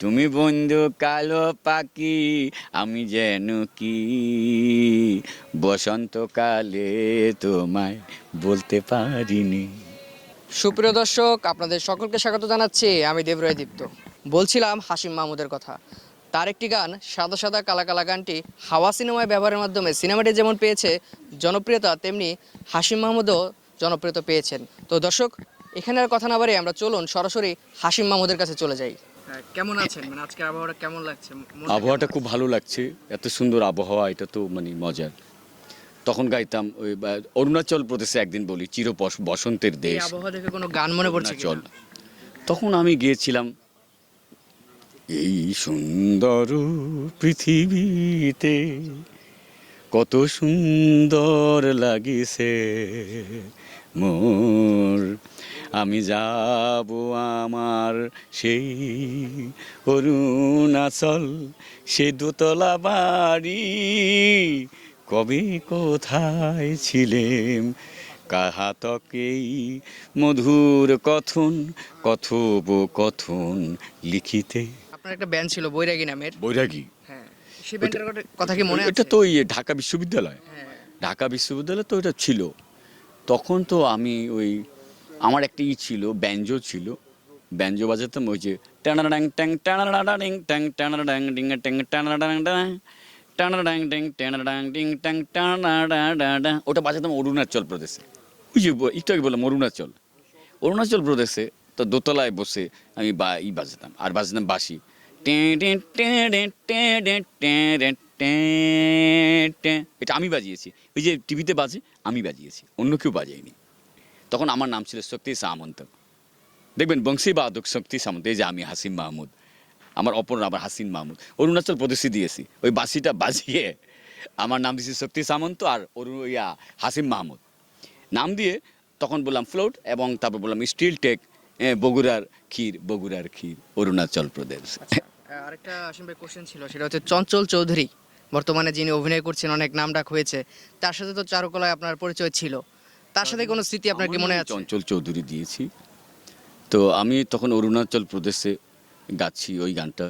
তুমি বন্ধু কালো পাখি, আমি যেন কি? বসন্তকালে তোমায় বলতে পারিনি। সুপ্রিয় দর্শক, আপনাদের সকলকে স্বাগত জানাচ্ছি। আমি দেবরায় দীপ্ত। বলছিলাম হাসিম মাহমুদের কথা। তার একটি গান, সাদা সাদা কালা কালা গানটি হাওয়া সিনেমায় ব্যবহারের মাধ্যমে সিনেমাটি যেমন পেয়েছে জনপ্রিয়তা, তেমনি হাসিম মাহমুদও জনপ্রিয়তা পেয়েছেন। তো দর্শক, এখানে আর কথা না বাড়িয়ে আমরা চলুন সরাসরি হাসিম মাহমুদের কাছে চলে যাই। কেমন আছেন? মানে আজকের আবহাওয়াটা কেমন লাগছে? আবহাওয়াটা খুব ভালো লাগছে। এত সুন্দর আবহাওয়া এটা তো মানে মজার। তখন গাইতাম ওই অরুণাচল প্রদেশে একদিন বলি চির বসন্তের দেশ। আবহাওয়া দেখে কোনো গান মনে পড়ছে অরুণাচল। তখন আমি গিয়েছিলাম এই সুন্দর পৃথিবীতে কত সুন্দর লাগিছে মোর আমি যাব আমার সেই অরুণাচল সে দোতলা বাড়ি। কবে কোথায় ছিলেম? কাহাতকেই মধুর কথন কথব কথন লিখিতে। আপনার একটা ব্যান্ড ছিল বৈরাগী নামের। বৈরাগী? হ্যাঁ ব্যান্ডের কথা কি মনে আছে? এটা তো ওই ঢাকা বিশ্ববিদ্যালয়। হ্যাঁ। ঢাকা বিশ্ববিদ্যালয় তো এটা ছিল। তখন তো আমি ওই আমার একটা ই ছিল ব্যঞ্জো ছিল। ব্যাঞ্জো বাজাতাম ওই যে ট্যাং ট্যাং ট্যাং ট্যাং ট্যাং ডিং ট্যাং ট্যাং ডিং ট্যাং ডিং ট্যাং ওটা বাজাতাম অরুণাচল প্রদেশে। ওই যে একটু আগে বললাম অরুণাচল। অরুণাচল প্রদেশে তো দোতলায় বসে আমি বা ই বাজাতাম, আর বাজাতাম বাসি এটা আমি বাজিয়েছি। ওই যে টিভিতে বাজে, আমি বাজিয়েছি। অন্য কেউ বাজায়নি। তখন আমার নাম ছিল শক্তি সামন্ত। দেখবেন বংশী বাদক শক্তি সামন্ত এই যে আমি হাসিম মাহমুদ আমার অপর নাম আবার হাসিন মাহমুদ। অরুণাচল প্রদেশে দিয়েছি ওই বাসিটা বাজিয়ে আমার নাম দিয়েছি শক্তি সামন্ত আর অরুণ ইয়া হাসিম মাহমুদ। নাম দিয়ে তখন বললাম ফ্লোট এবং তারপর বললাম স্টিল টেক বগুড়ার ক্ষীর বগুড়ার ক্ষীর অরুণাচল প্রদেশ। আহ, আরেকটা আসিম ভাই কোশ্চেন ছিল সেটা হচ্ছে চঞ্চল চৌধুরী বর্তমানে যিনি অভিনয় করছেন অনেক নামডাক হয়েছে তার সাথে তো চারুকলায় আপনার পরিচয় ছিল। তার সাথে কোনো স্মৃতি আপনার কি মনে আছে? চঞ্চল চৌধুরী দিয়েছি। তো আমি তখন অরুণাচল প্রদেশে গাচ্ছি ওই গানটা।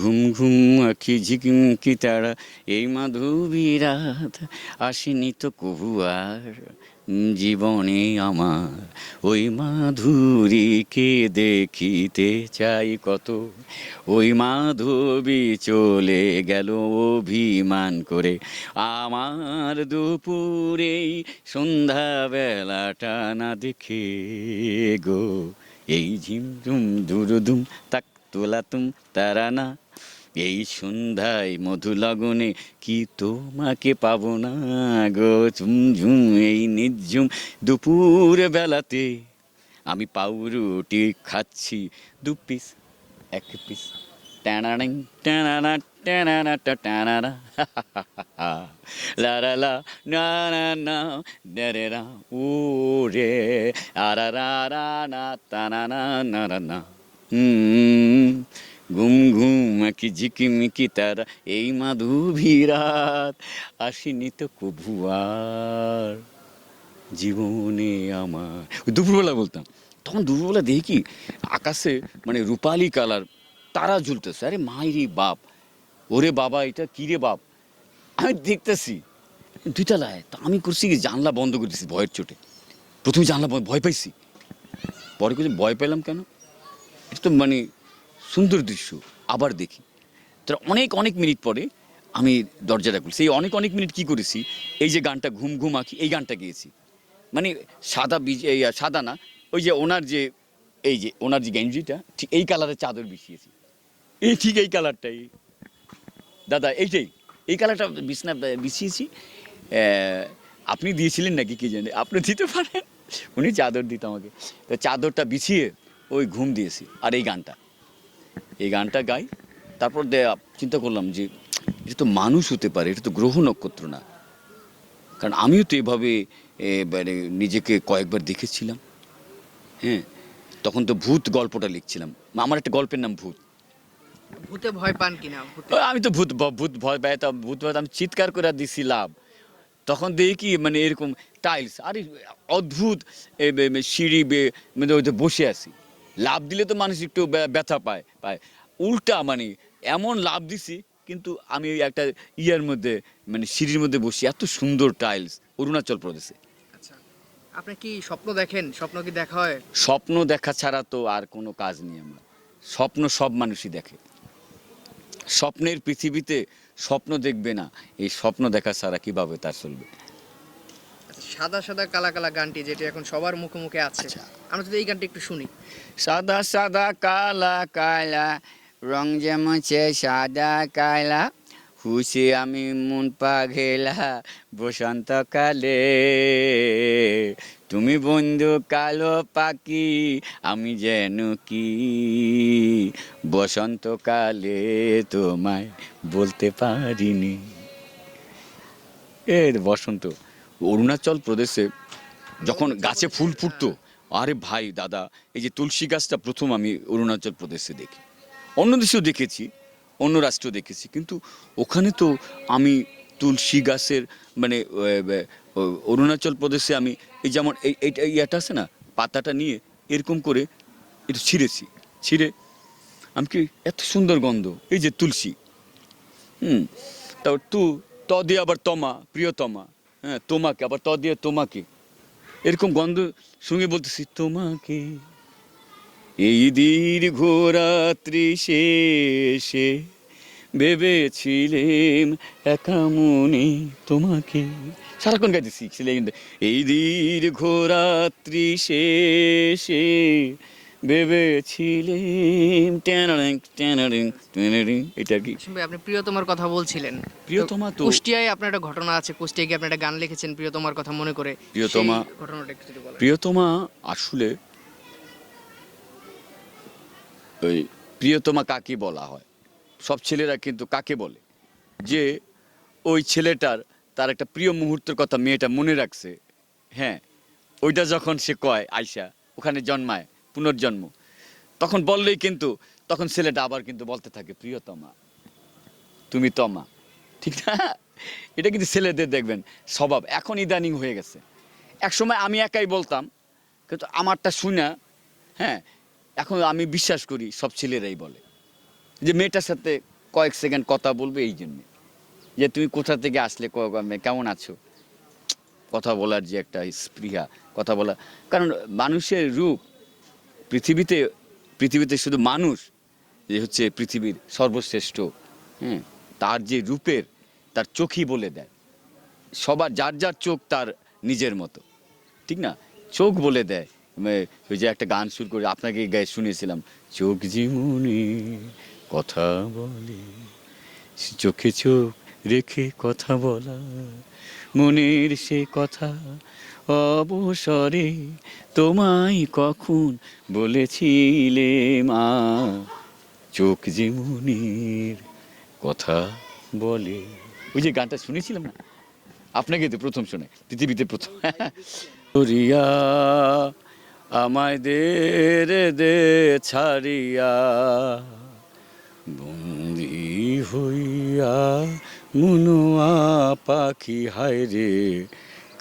ঘুম ঘুম আখি ঝিকিমকি তারা, এই মাধবী রাত আসেনি তো কবু আর? জীবনে আমার ওই মাধুরীকে দেখিতে চাই কত? ওই মাধবী চলে গেল অভিমান করে, আমার দুপুরেই সন্ধ্যাবেলাটা না দেখে গো। এই ঝিমঝুম, দুরুদুম, তাক, তোলাতুম, তারা না এই সন্ধ্যায় মধু লগনে কি তোমাকে পাবো না গো? ঝুমঝুম এই নিঝুম দুপুর বেলাতে আমি পাউরুটি খাচ্ছি দু পিস, এক পিস। টানাড়িং টানানা টানানা টা টানানা লা লা লা, না না না রে রে ও রে। আরা না, তা, না না না না। হুম। ঘুম ঘুম কি ঝিকিমিকি তারা এই মাধুভী রাত। আসেনি তো কভু আর জীবনে আমার। দুপুরবেলা বলতাম, তখন দুপুরবেলা দেখি আকাশে মানে রূপালি কালার, তারা ঝুলতেছে। আরে মাইরি বাপ, ওরে বাবা, এটা কি রে বাপ? আমি দেখতেছি দুইতলায়। তা আমি করছি কি, জানলা বন্ধ করে দিছি ভয়ের চোটে। প্রথমে জানলা ভয় পাইছি। পরে কিছু ভয় পেলাম কেন? এটা তো মানে সুন্দর দৃশ্য, আবার দেখি। তার অনেক অনেক মিনিট পরে আমি দরজাটা খুলছি। এই অনেক অনেক মিনিট কি করেছি? এই যে গানটা ঘুম ঘুম আঁকি, এই গানটা গেয়েছি। মানে সাদা বীজ সাদা না, ওই যে ওনার যে, এই যে ওনার যে গেঞ্জিটা, ঠিক এই কালারের চাদর বিছিয়েছি। এই ঠিক এই কালারটাই। দাদা, এইটাই। এই কালারটা বিছনা, বিছিয়েছি। আপনি দিয়েছিলেন নাকি কি জানে? আপনি দিতে পারেন। উনি চাদর দিত আমাকে। তো চাদরটা বিছিয়ে ওই ঘুম দিয়েছি, আর এই গানটা। এই গানটা গাই তারপর চিন্তা করলাম যে এটা তো মানুষ হতে পারে এটা তো গ্রহ নক্ষত্র না। কারণ আমিও তো এভাবে মানে নিজেকে কয়েকবার দেখেছিলাম হ্যাঁ? তখন তো ভূত গল্পটা লিখছিলাম। আমার একটা গল্পের নাম ভূত। ভূতে ভয় পান কিনা? আমি তো ভূত ভূত ভয় পাইতাম ভূত ভয় আমি চিৎকার করে দিছি লাভ। তখন দেখি কি মানে এরকম টাইলস আরে অদ্ভুত সিঁড়ি বে মানে ওই বসে আছি। লাভ দিলে তো মানুষ একটু ব্যথা পায় পায়। উল্টা মানে এমন লাভ দিছি কিন্তু আমি ওই একটা ইয়ার মধ্যে মানে সিঁড়ির মধ্যে বসি এত সুন্দর টাইলস অরুণাচল প্রদেশে। আচ্ছা আপনি কি স্বপ্ন দেখেন? স্বপ্ন কি দেখা হয়? স্বপ্ন দেখা ছাড়া তো আর কোনো কাজ নেই আমার। স্বপ্ন সব মানুষই দেখে। স্বপ্নের পৃথিবীতে স্বপ্ন দেখবে না এই স্বপ্ন দেখা ছাড়া কীভাবে তার চলবে? সাদা সাদা কালা কালা গানটি যেটা এখন সবার মুখে মুখে আছে। আচ্ছা। আমরা যদি এই গানটি একটু শুনি। সাদা সাদা কালা কালা রং যেমছে সাদা কালা হুসে আমি মন পাগেলা বসন্তকালে তুমি বন্ধু কালো পাখি আমি যেন কি? বসন্তকালে তোমায় বলতে পারিনি। এ বসন্ত। অরুণাচল প্রদেশে যখন গাছে ফুল ফুটতো, আরে ভাই দাদা, এই যে তুলসী গাছটা প্রথম আমি অরুণাচল প্রদেশে দেখি। অন্য দেশেও দেখেছি, অন্য রাষ্ট্রেও দেখেছি, কিন্তু ওখানে তো আমি তুলসী গাছের মানে অরুণাচল প্রদেশে আমি এই যেমন এই এইটা ইয়াটা আছে না, পাতাটা নিয়ে এরকম করে একটু ছিঁড়েছি, ছিঁড়ে আমি কি এত সুন্দর গন্ধ, এই যে তুলসী। হুম তারপর তু ত আবার তমা, প্রিয়তমা। হ্যাঁ তোমাকে, আবার ত দিয়ে তোমাকে। এরকম গন্ধ শুনে বলতেছি, তোমাকে? এই দীর্ঘ রাত্রি শেষে ভেবেছিলেম একা মনে তোমাকে। সারাক্ষণ গাইতেছি ছেলে কিন্তু। এই দীর্ঘ রাত্রি শেষে ভেবেছিলেম টেনারিং টেনারিং টেনারিং এটা কি? আপনি প্রিয়তমার কথা বলছিলেন। প্রিয়তমা তো কুষ্টিয়ায় আপনার একটা ঘটনা আছে কুষ্টিয়ায় গিয়ে আপনি একটা গান লিখেছেন প্রিয়তমার কথা মনে করে। প্রিয়তমা- ঘটনাটা একটু বলেন। প্রিয়তমা আসলে ওই প্রিয়তমা কাকে বলা হয়? সব ছেলেরা কিন্তু কাকে বলে? যে ওই ছেলেটার তার একটা প্রিয় মুহূর্তের কথা মেয়েটা মনে রাখছে হ্যাঁ ওইটা যখন সে কয় আয়সা ওখানে জন্মায় পুনর্জন্ম। তখন বললেই কিন্তু, তখন ছেলেটা আবার কিন্তু বলতে থাকে, প্রিয়তমা, তুমি তমা। ঠিক না? এটা কিন্তু ছেলেদের দেখবেন স্বভাব। এখন ইদানিং হয়ে গেছে। এক সময় আমি একাই বলতাম, কিন্তু আমারটা শুনা হ্যাঁ এখন আমি বিশ্বাস করি সব ছেলেরাই বলে। যে মেয়েটার সাথে কয়েক সেকেন্ড কথা বলবে এই জন্যে। যে তুমি কোথা থেকে আসলে কেমন আছো? কথা বলার যে একটা স্পৃহা, কথা বলা। কারণ মানুষের রূপ পৃথিবীতে পৃথিবীতে শুধু মানুষ, যে হচ্ছে পৃথিবীর সর্বশ্রেষ্ঠ হ্যাঁ তার যে রূপের, তার চোখই বলে দেয়। সবার, যার যার চোখ, তার নিজের মতো। ঠিক না? চোখ বলে দেয়। ওই যে একটা গান শুরু করে, আপনাকে গায়ে শুনেছিলাম চোখ যেমনি কথা বলে, চোখে চোখ রেখে কথা বলা, মনের সে কথা অবসরে তোমায় কখন বলেছিলে মা? চোখ যেমনির কথা বলে। ওই যে গানটা শুনেছিলাম না? আপনাকে তো প্রথম শোনে, পৃথিবীতে প্রথম। করিয়া আমায় দে রে দে ছাড়িয়া, বন্দি হইয়া মুনুয়া পাখি, হায় রে